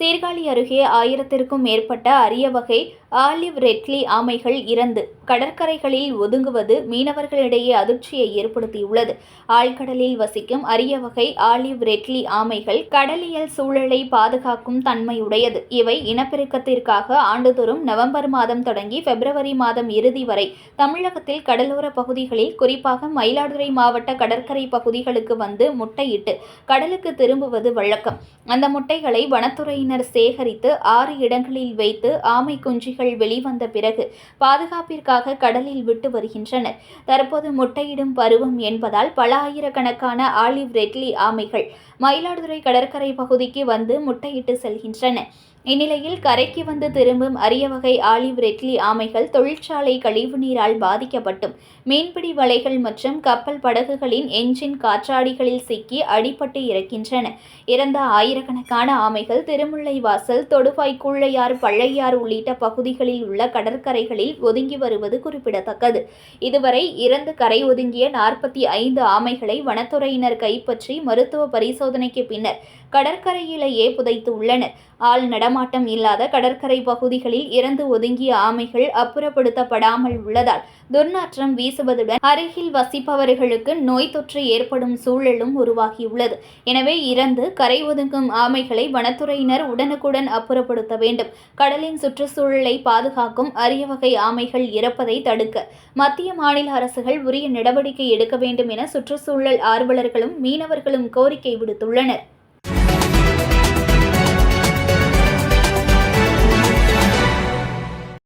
சீர்காழி அருகே ஆயிரத்திற்கும் மேற்பட்ட அரிய வகை ஆலிவ் ரெட்லி ஆமைகள் இறந்து கடற்கரைகளில் ஒதுங்குவது மீனவர்களிடையே அதிர்ச்சியை ஏற்படுத்தியுள்ளது. ஆழ்கடலில் வசிக்கும் அரிய வகை ஆலிவ் ரெட்லி ஆமைகள் கடலியல் சூழலை பாதுகாக்கும் தன்மையுடையது. இவை இனப்பெருக்கத்திற்காக ஆண்டுதோறும் நவம்பர் மாதம் தொடங்கி பிப்ரவரி மாதம் இறுதி வரை தமிழகத்தில் கடலோர பகுதிகளில் குறிப்பாக மயிலாடுதுறை மாவட்ட கடற்கரை பகுதிகளுக்கு வந்து முட்டையிட்டு கடலுக்கு திரும்புவது வழக்கம். அந்த முட்டைகளை வனத்துறையினர் சேகரித்து ஆறு இடங்களில் வைத்து ஆமை குஞ்சுகள் வெளிவந்த பிறகு பாதுகாப்பிற்காக கடலில் விட்டு வருகின்றனர். தற்போது முட்டையிடும் பருவம் என்பதால் பல ஆயிரக்கணக்கான ஆலிவ் ரெட்லி ஆமைகள் மயிலாடுதுறை கடற்கரை பகுதிக்கு வந்து முட்டையிட்டு செல்கின்றன. இந்நிலையில் கரைக்கு வந்து திரும்பும் அரிய வகை ஆலிவ் ரெட்லி ஆமைகள் தொழிற்சாலை கழிவுநீரால் பாதிக்கப்பட்டும். மீன்பிடி வலைகள் மற்றும் கப்பல் படகுகளின் என்ஜின் காற்றாடிகளில் சிக்கி அடிபட்டு இறக்கின்றன. இறந்த ஆயிரக்கணக்கான ஆமைகள் திருமுல்லை வாசல் தொடுவாய் கூழையார் பழையார் உள்ளிட்ட பகுதிகளில் உள்ள கடற்கரைகளில் ஒதுங்கி வருவது குறிப்பிடத்தக்கது. இதுவரை இறந்து கரை ஒதுங்கிய நாற்பத்தி ஐந்து ஆமைகளை வனத்துறையினர் கைப்பற்றி மருத்துவ பரிசோதனைக்கு பின்னர் கடற்கரையிலேயே புதைத்து உள்ளனர். ஆள் நடமாட்டம் இல்லாத கடற்கரை பகுதிகளில் இறந்து ஒதுங்கிய ஆமைகள் அப்புறப்படுத்தப்படாமல் உள்ளதால் துர்நாற்றம் வீசுவதுடன் அருகில் வசிப்பவர்களுக்கு நோய் தொற்று ஏற்படும் சூழலும் உருவாகியுள்ளது. எனவே இறந்து கரை ஒதுங்கும் ஆமைகளை வனத்துறையினர் உடனுக்குடன் அப்புறப்படுத்த வேண்டும். கடலின் சுற்றுச்சூழலை பாதுகாக்கும் அரிய வகை ஆமைகள் இறப்பதை தடுக்க மத்திய மாநில அரசுகள் உரிய நடவடிக்கை எடுக்க வேண்டும் என சுற்றுச்சூழல் ஆர்வலர்களும் மீனவர்களும் கோரிக்கை விடுத்துள்ளனர்.